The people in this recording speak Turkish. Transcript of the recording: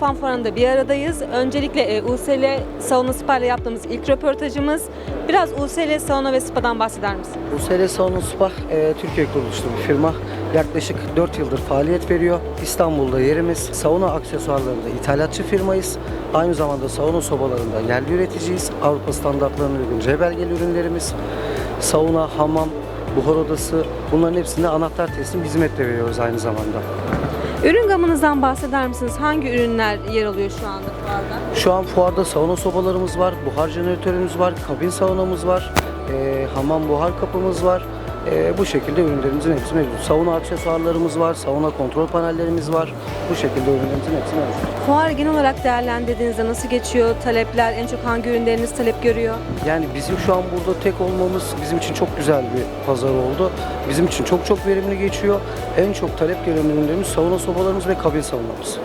Fan Fuarı'nda bir aradayız. Öncelikle e, USL Sauna Spa ile yaptığımız ilk röportajımız. Biraz USL Sauna ve Spa'dan bahseder misin? USL Sauna Spa e, Türkiye kuruluşlu bir firma. Yaklaşık 4 yıldır faaliyet veriyor. İstanbul'da yerimiz. Sauna aksesuarlarında ithalatçı firmayız. Aynı zamanda sauna sobalarında yerli üreticiyiz. Avrupa standartlarına uygun C belgeli ürünlerimiz. Sauna, hamam, buhar odası bunların hepsinde anahtar teslim hizmet de veriyoruz aynı zamanda. Ürün gamınızdan bahseder misiniz? Hangi ürünler yer alıyor şu anda fuarda? Şu an fuarda sauna sobalarımız var, buhar jeneratörümüz var, kabin saunamız var, e, hamam buhar kapımız var. E, bu şekilde ürünlerimizin hepsi mevcut. Sauna aksesuarlarımız var, sauna kontrol panellerimiz var. Bu şekilde ürünlerimizin hepsi mevcut. Fuar genel olarak değerlendirdiğinizde nasıl geçiyor? Talepler, en çok hangi ürünleriniz talep görüyor? Yani bizim şu an burada tek olmamız bizim için çok güzel bir pazar oldu. Bizim için çok çok verimli geçiyor. En çok talep gelen ürünlerimiz sauna sobalarımız ve kabin saunamız.